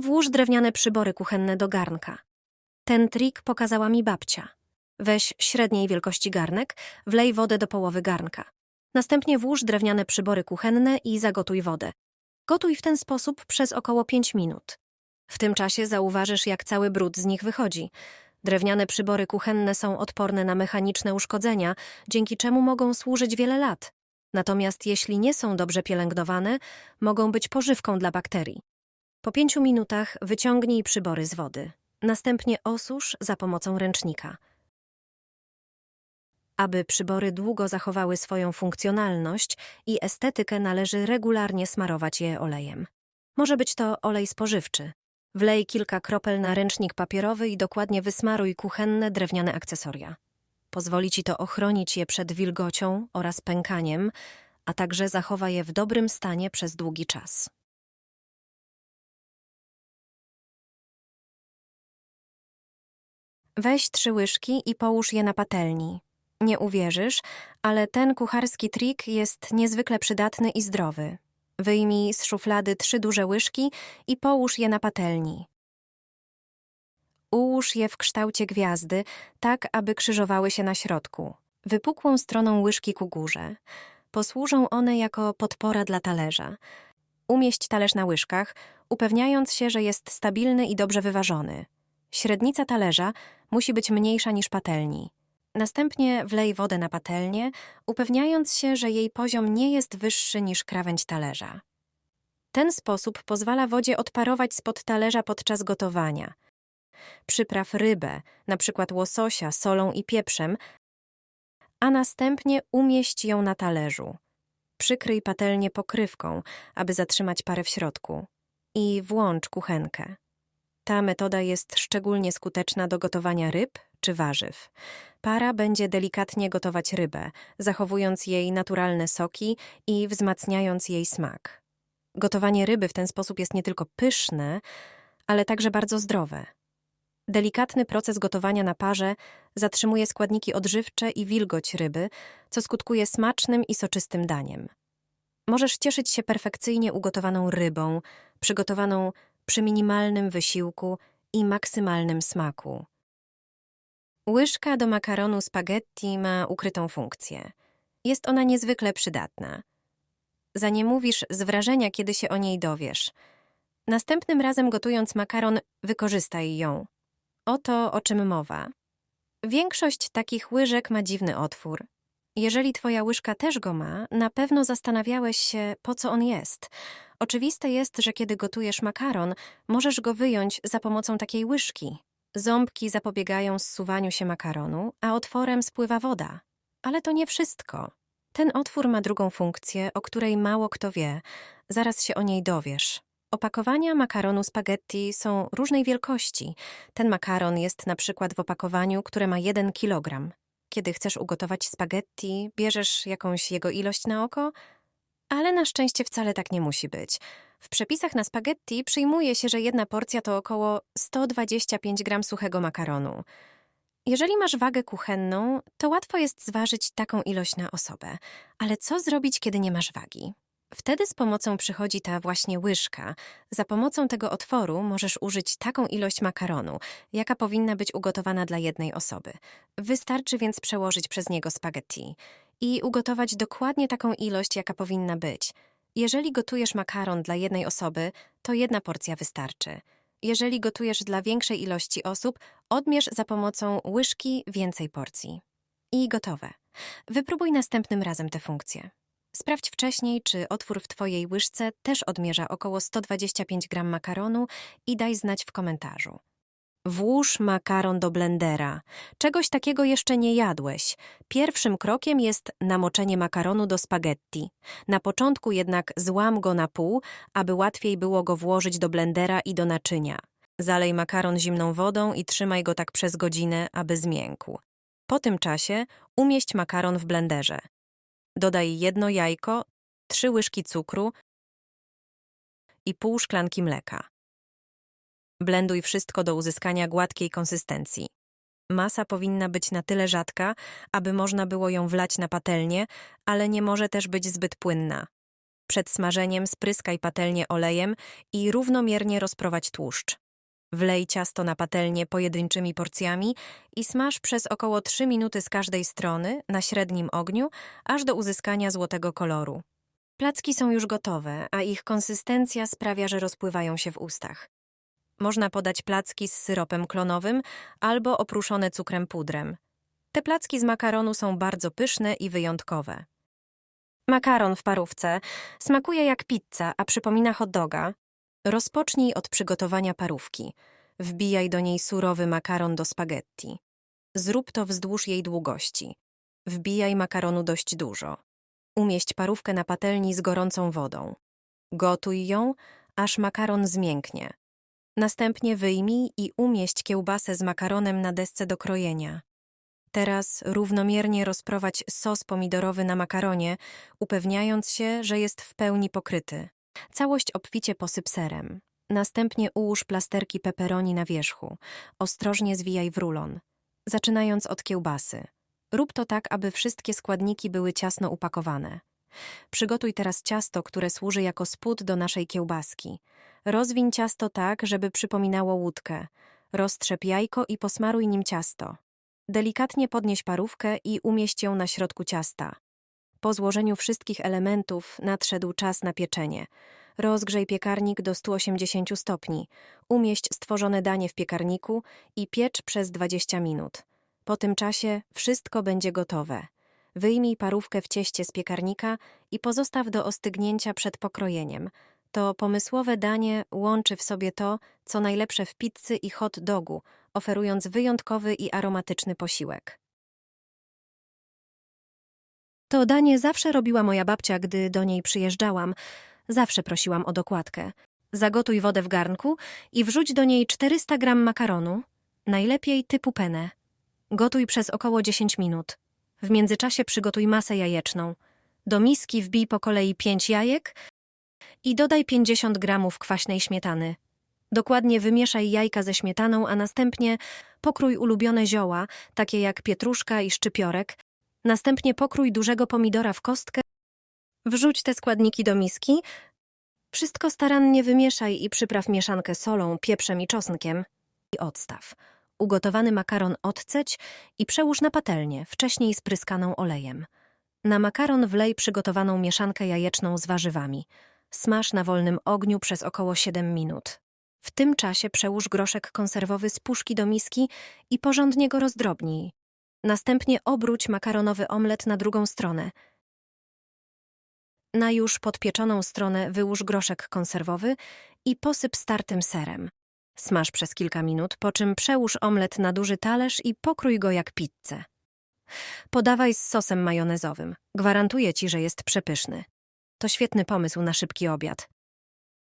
Włóż drewniane przybory kuchenne do garnka. Ten trik pokazała mi babcia. Weź średniej wielkości garnek, wlej wodę do połowy garnka. Następnie włóż drewniane przybory kuchenne i zagotuj wodę. Gotuj w ten sposób przez około 5 minut. W tym czasie zauważysz, jak cały brud z nich wychodzi. Drewniane przybory kuchenne są odporne na mechaniczne uszkodzenia, dzięki czemu mogą służyć wiele lat. Natomiast jeśli nie są dobrze pielęgnowane, mogą być pożywką dla bakterii. Po pięciu minutach wyciągnij przybory z wody. Następnie osusz za pomocą ręcznika. Aby przybory długo zachowały swoją funkcjonalność i estetykę, należy regularnie smarować je olejem. Może być to olej spożywczy. Wlej kilka kropel na ręcznik papierowy i dokładnie wysmaruj kuchenne drewniane akcesoria. Pozwoli ci to ochronić je przed wilgocią oraz pękaniem, a także zachowa je w dobrym stanie przez długi czas. Weź trzy łyżki i połóż je na patelni. Nie uwierzysz, ale ten kucharski trik jest niezwykle przydatny i zdrowy. Wyjmij z szuflady trzy duże łyżki i połóż je na patelni. Ułóż je w kształcie gwiazdy, tak aby krzyżowały się na środku, wypukłą stroną łyżki ku górze. Posłużą one jako podpora dla talerza. Umieść talerz na łyżkach, upewniając się, że jest stabilny i dobrze wyważony. Średnica talerza musi być mniejsza niż patelni. Następnie wlej wodę na patelnię, upewniając się, że jej poziom nie jest wyższy niż krawędź talerza. Ten sposób pozwala wodzie odparować spod talerza podczas gotowania. Przypraw rybę, przykład łososia, solą i pieprzem, a następnie umieść ją na talerzu. Przykryj patelnię pokrywką, aby zatrzymać parę w środku. I włącz kuchenkę. Ta metoda jest szczególnie skuteczna do gotowania ryb czy warzyw. Para będzie delikatnie gotować rybę, zachowując jej naturalne soki i wzmacniając jej smak. Gotowanie ryby w ten sposób jest nie tylko pyszne, ale także bardzo zdrowe. Delikatny proces gotowania na parze zatrzymuje składniki odżywcze i wilgoć ryby, co skutkuje smacznym i soczystym daniem. Możesz cieszyć się perfekcyjnie ugotowaną rybą, przygotowaną przy minimalnym wysiłku i maksymalnym smaku. Łyżka do makaronu spaghetti ma ukrytą funkcję. Jest ona niezwykle przydatna. Za nie mówisz z wrażenia, kiedy się o niej dowiesz. Następnym razem gotując makaron, wykorzystaj ją. Oto o czym mowa. Większość takich łyżek ma dziwny otwór. Jeżeli twoja łyżka też go ma, na pewno zastanawiałeś się, po co on jest. Oczywiste jest, że kiedy gotujesz makaron, możesz go wyjąć za pomocą takiej łyżki. Ząbki zapobiegają zsuwaniu się makaronu, a otworem spływa woda. Ale to nie wszystko. Ten otwór ma drugą funkcję, o której mało kto wie. Zaraz się o niej dowiesz. Opakowania makaronu spaghetti są różnej wielkości. Ten makaron jest na przykład w opakowaniu, które ma 1 kg. Kiedy chcesz ugotować spaghetti, bierzesz jakąś jego ilość na oko, ale na szczęście wcale tak nie musi być. W przepisach na spaghetti przyjmuje się, że jedna porcja to około 125 gram suchego makaronu. Jeżeli masz wagę kuchenną, to łatwo jest zważyć taką ilość na osobę. Ale co zrobić, kiedy nie masz wagi? Wtedy z pomocą przychodzi ta właśnie łyżka. Za pomocą tego otworu możesz użyć taką ilość makaronu, jaka powinna być ugotowana dla jednej osoby. Wystarczy więc przełożyć przez niego spaghetti i ugotować dokładnie taką ilość, jaka powinna być. Jeżeli gotujesz makaron dla jednej osoby, to jedna porcja wystarczy. Jeżeli gotujesz dla większej ilości osób, odmierz za pomocą łyżki więcej porcji. I gotowe. Wypróbuj następnym razem tę funkcję. Sprawdź wcześniej, czy otwór w Twojej łyżce też odmierza około 125 gram makaronu i daj znać w komentarzu. Włóż makaron do blendera. Czegoś takiego jeszcze nie jadłeś. Pierwszym krokiem jest namoczenie makaronu do spaghetti. Na początku jednak złam go na pół, aby łatwiej było go włożyć do blendera i do naczynia. Zalej makaron zimną wodą i trzymaj go tak przez godzinę, aby zmiękł. Po tym czasie umieść makaron w blenderze. Dodaj jedno jajko, trzy łyżki cukru i pół szklanki mleka. Blenduj wszystko do uzyskania gładkiej konsystencji. Masa powinna być na tyle rzadka, aby można było ją wlać na patelnię, ale nie może też być zbyt płynna. Przed smażeniem spryskaj patelnię olejem i równomiernie rozprowadź tłuszcz. Wlej ciasto na patelnię pojedynczymi porcjami i smaż przez około 3 minuty z każdej strony na średnim ogniu, aż do uzyskania złotego koloru. Placki są już gotowe, a ich konsystencja sprawia, że rozpływają się w ustach. Można podać placki z syropem klonowym albo opruszone cukrem pudrem. Te placki z makaronu są bardzo pyszne i wyjątkowe. Makaron w parówce smakuje jak pizza, a przypomina hot doga. Rozpocznij od przygotowania parówki. Wbijaj do niej surowy makaron do spaghetti. Zrób to wzdłuż jej długości. Wbijaj makaronu dość dużo. Umieść parówkę na patelni z gorącą wodą. Gotuj ją, aż makaron zmięknie. Następnie wyjmij i umieść kiełbasę z makaronem na desce do krojenia. Teraz równomiernie rozprowadź sos pomidorowy na makaronie, upewniając się, że jest w pełni pokryty. Całość obficie posyp serem. Następnie ułóż plasterki pepperoni na wierzchu. Ostrożnie zwijaj w rulon, zaczynając od kiełbasy. Rób to tak, aby wszystkie składniki były ciasno upakowane. Przygotuj teraz ciasto, które służy jako spód do naszej kiełbaski. Rozwiń ciasto tak, żeby przypominało łódkę. Roztrzep jajko i posmaruj nim ciasto. Delikatnie podnieś parówkę i umieść ją na środku ciasta. Po złożeniu wszystkich elementów nadszedł czas na pieczenie. Rozgrzej piekarnik do 180 stopni. Umieść stworzone danie w piekarniku i piecz przez 20 minut. Po tym czasie wszystko będzie gotowe. Wyjmij parówkę w cieście z piekarnika i pozostaw do ostygnięcia przed pokrojeniem. To pomysłowe danie łączy w sobie to, co najlepsze w pizzy i hot dogu, oferując wyjątkowy i aromatyczny posiłek. To danie zawsze robiła moja babcia, gdy do niej przyjeżdżałam. Zawsze prosiłam o dokładkę. Zagotuj wodę w garnku i wrzuć do niej 400 gram makaronu, najlepiej typu penne. Gotuj przez około 10 minut. W międzyczasie przygotuj masę jajeczną. Do miski wbij po kolei 5 jajek i dodaj 50 gramów kwaśnej śmietany. Dokładnie wymieszaj jajka ze śmietaną, a następnie pokrój ulubione zioła, takie jak pietruszka i szczypiorek. Następnie pokrój dużego pomidora w kostkę. Wrzuć te składniki do miski. Wszystko starannie wymieszaj i przypraw mieszankę solą, pieprzem i czosnkiem. I odstaw. Ugotowany makaron odceć i przełóż na patelnię, wcześniej spryskaną olejem. Na makaron wlej przygotowaną mieszankę jajeczną z warzywami. Smaż na wolnym ogniu przez około 7 minut. W tym czasie przełóż groszek konserwowy z puszki do miski i porządnie go rozdrobnij. Następnie obróć makaronowy omlet na drugą stronę. Na już podpieczoną stronę wyłóż groszek konserwowy i posyp startym serem. Smaż przez kilka minut, po czym przełóż omlet na duży talerz i pokrój go jak pizzę. Podawaj z sosem majonezowym. Gwarantuję ci, że jest przepyszny. To świetny pomysł na szybki obiad.